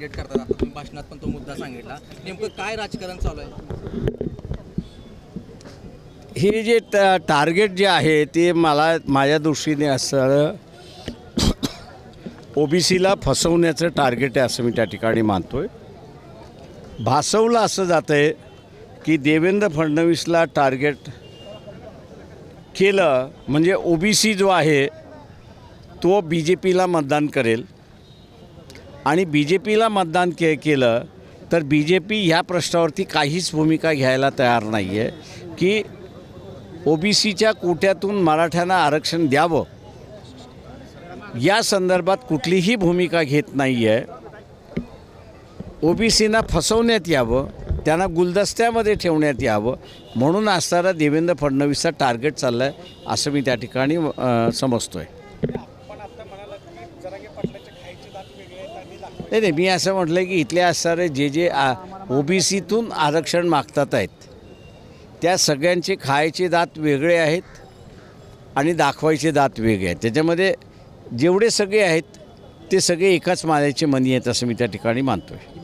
Target करतात. आता तुम्ही भाषणात पण तो मुद्दा सांगितला. नेमकं काय राजकारण चालू आहे? हे जे ट- टार्गेट जे आहे ते मला माझ्या दृष्टीने असं ओबीसीला फसवण्याचं टार्गेट आहे असं मी त्या ठिकाणी मानतो आहे भासवलं असं जातं आहे की देवेंद्र फडणवीसला टार्गेट केलं म्हणजे ओबीसी जो आहे तो बी जे पीला मतदान करेल. आणि बी जे पीला मतदान के केलं तर बी जे पी ह्या प्रश्नावरती काहीच भूमिका घ्यायला तयार नाही आहे की ओ बी सीच्या कोट्यातून मराठ्यांना आरक्षण द्यावं. या संदर्भात कुठलीही भूमिका घेत नाही आहे ओ बी सीना फसवण्यात यावं त्यांना गुलदस्त्यामध्ये ठेवण्यात यावं म्हणून असणारा देवेंद्र फडणवीसचा टार्गेट चालला आहे असं मी त्या ठिकाणी समजतो आहे नाही नाही मी असं म्हटलं की इथले असणारे जे जे ओबीसीतून आरक्षण मागतात आहेत त्या सगळ्यांचे खायचे दात वेगळे आहेत आणि दाखवायचे दात वेगळे आहेत. त्याच्यामध्ये जेवढे सगळे आहेत ते सगळे एकाच माल्याचे मनी आहेत असं मी त्या ठिकाणी मानतो आहे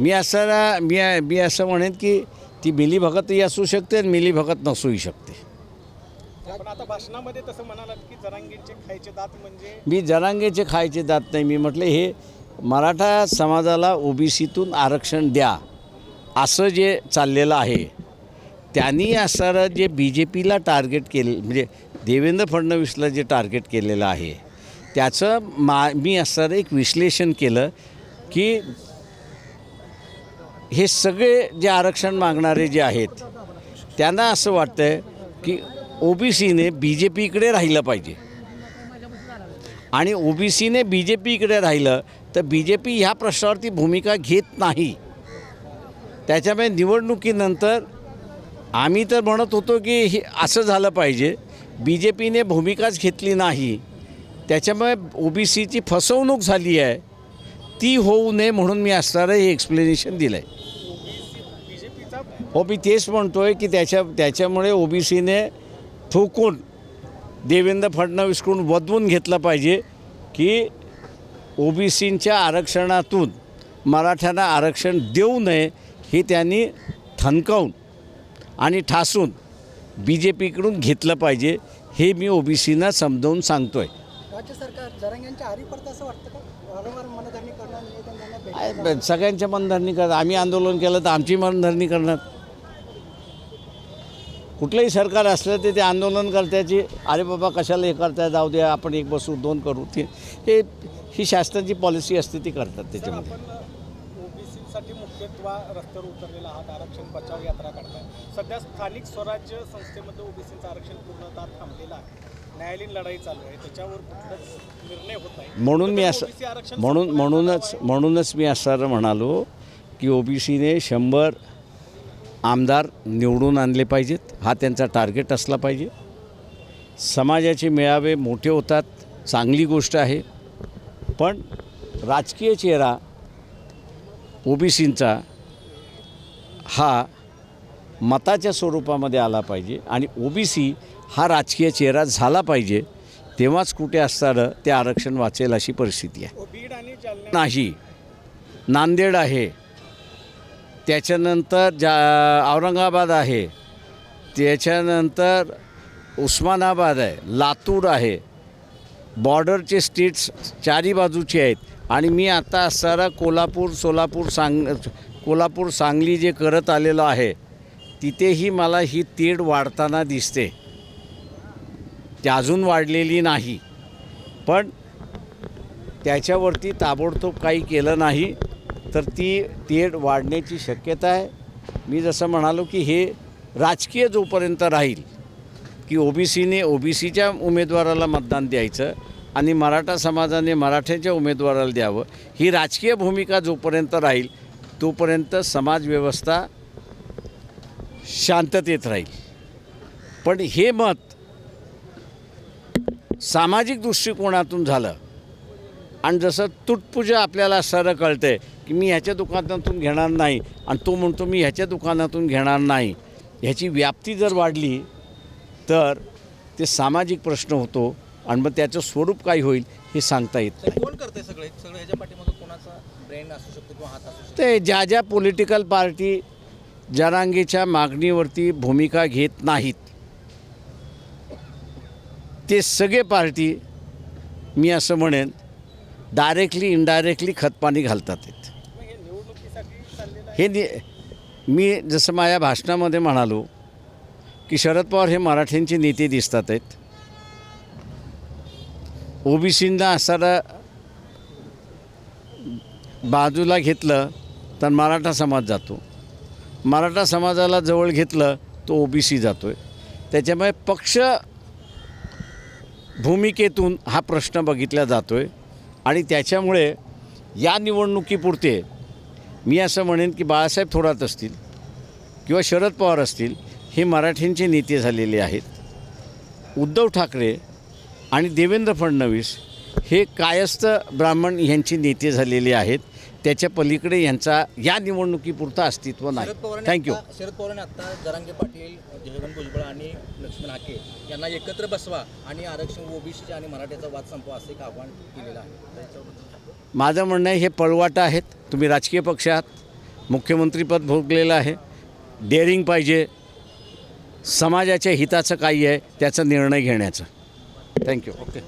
मी असं मी मी असं म्हणेन की ती मिली भगतही असू शकते आणि मिली भगत नसूही शकते. पण आता भाषणामध्ये तसं म्हणालात की खायचे दात म्हणजे मी जरांगेचे खायचे दात नाही. मी म्हटले हे मराठा समाजाला ओबीसीतून आरक्षण द्या. असं जे चाललेलं आहे त्यांनी असणारं जे बी जे पीला टार्गेट केले म्हणजे देवेंद्र फडणवीसला जे टार्गेट केलेलं आहे त्याचं मा मी असणारं एक विश्लेषण केलं की हे सगळे जे आरक्षण मागणारे जे आहेत त्यांना असं वाटतं की ओबीसीने बी जे पीकडे राहिलं पाहिजे. आणि ओबीसीने बी जे पीकडे राहिलं तर बी जे पी ह्या प्रश्नावरती भूमिका घेत नाही. त्याच्यामुळे निवडणुकीनंतर आम्ही तर म्हणत होतो की हे असं झालं पाहिजे. बी जे पीने भूमिकाच घेतली नाही. त्याच्यामुळे ओबीसीची फसवणूक झाली आहे. ती होऊ नये म्हणून मी असणारं हे एक्सप्लेनेशन दिलं आहे हो मी तेच म्हणतो आहे की त्याच्या त्याच्यामुळे ओबीसीने ठोकून देवेंद्र फडणवीसकडून वदवून घेतलं पाहिजे की ओबीसींच्या आरक्षणातून मराठ्यांना आरक्षण देऊ नये हे त्यांनी थनकावून आणि ठासून बी जे पीकडून घेतलं पाहिजे हे मी ओबीसीना समजावून सांगतो आहे राज्य सरकार जरांग्यांच्या आरी पडतं असं वाटतं का? वारंवार मनधरणी करणार सगळ्यांच्या मनधरणी कर आम्ही आंदोलन केलं तर आमची मनधरणी करणार. कुठलंही सरकार असलं तर ते आंदोलन करत्याची अरे बाबा कशाला हे करताय? जाऊ द्या आपण एक बसू दोन करू. ते हे ही शासनाची पॉलिसी असते ती करतात त्याच्यामध्ये. आपण ओबीसीसाठी मुख्यत्व रस्त्यावर उतरलेला आहात आरक्षण बचाव यात्रा करताय सध्या स्थानिक स्वराज्य संस्थेमध्ये ओबीसीचं आरक्षण पूर्णतः थांबलेलं आहे. न्यायालयीन लढाई चालू आहे त्याच्यावर कुठलाच निर्णय होत नाही. म्हणून मी असं म्हणून म्हणूनच म्हणूनच मी असं म्हणालो की ओबीसीने शंभर आमदार निवडून आणले पाहिजेत. हा त्यांचा टार्गेट असला पाहिजे. समाजाचे मेळावे मोठे होतात चांगली गोष्ट आहे. पण राजकीय चेहरा ओबीसींचा हा मताच्या स्वरूपामध्ये आला पाहिजे आणि ओबीसी हा राजकीय चेहरा झाला पाहिजे तेव्हाच कुठे असताना ते आरक्षण वाचेल अशी परिस्थिती आहे. नाही. नांदेड आहे. त्याच्यानंतर जा औरंगाबाद आहे त्याच्यानंतर उस्मानाबाद आहे लातूर आहे. बॉर्डरचे स्टेट्स चारी बाजूचे आहेत. आणि मी आता असणारा कोल्हापूर सोलापूर सांग कोल्हापूर सांगली जे करत आलेलो आहे तिथेही मला ही तीड वाढताना दिसते. ती अजून वाढलेली नाही. पण त्याच्यावरती ताबडतोब काही केलं नाही. तर ती तेढ वाढण्याची शक्यता आहे. मी जसं म्हणालो की हे राजकीय जोपर्यंत राहील की ओबीसीने ओबीसीच्या उमेदवाराला मतदान द्यायचं आणि मराठा समाजाने मराठ्याच्या उमेदवाराला द्यावं ही राजकीय भूमिका जोपर्यंत राहील तोपर्यंत समाजव्यवस्था शांततेत राहील. पण हे मत सामाजिक दृष्टिकोनातून झालं आणि जसं तुटपुजा आपल्याला सरळ कळते की मी ह्याच्या दुकानातून घेणार नाही आणि तो म्हणतो मी ह्याच्या दुकानातून घेणार नाही ह्याची व्याप्ती जर वाढली तर ते सामाजिक प्रश्न होतो आणि मग त्याचं स्वरूप काय होईल हे सांगता येत नाही. तर कोण करते सगळे? सगळं ह्याच्या पाठीमागे कोणाचा ब्रेन असू शकतो किंवा हात असू शकतो? ते ज्या ज्या पॉलिटिकल पार्टी जरांगेच्या मागणीवरती भूमिका घेत नाहीत ते सगळे पार्टी मी असं म्हणेन डायरेक्टली इनडायरेक्टली खतपाणी घालतात आहेत हे हे नि मी जसं माझ्या भाषणामध्ये म्हणालो की शरद पवार हे मराठ्यांचे नेते दिसतात आहेत. ओबीसींना असणारा बाजूला घेतलं तर मराठा समाज जातो. मराठा समाजाला जवळ घेतलं तो ओबीसी जातो आहे त्याच्यामुळे पक्ष भूमिकेतून हा प्रश्न बघितला जातो आहे आणि त्याच्यामुळे या निवडणुकीपुरते मी असं म्हणेन की बाळासाहेब थोरात असतील किंवा शरद पवार असतील हे मराठ्यांचे नेते झालेले आहेत. उद्धव ठाकरे आणि देवेंद्र फडणवीस हे कायस्थ ब्राह्मण यांचे नेते झालेले आहेत. त्याच्या पलीकडे यांचा या निवडणुकीपुरतं अस्तित्व नाही. थँक्यू शरद पवारांनी आता जरांगे पाटील जगन भुजबळ आणि लक्ष्मण हाके यांना एकत्र बसवा आणि आरक्षण ओबीसी आणि मराठ्याचा वाद संपवा असं एक आव्हान केलेलं आहे. माझं म्हणणं आहे हे पळवाट आहेत. तुम्ही राजकीय पक्ष आहात. मुख्यमंत्रीपद भोगलेलं आहे. डेअरिंग पाहिजे. समाजाच्या हिताचं काही आहे त्याचा निर्णय घेण्याचं. Thank you okay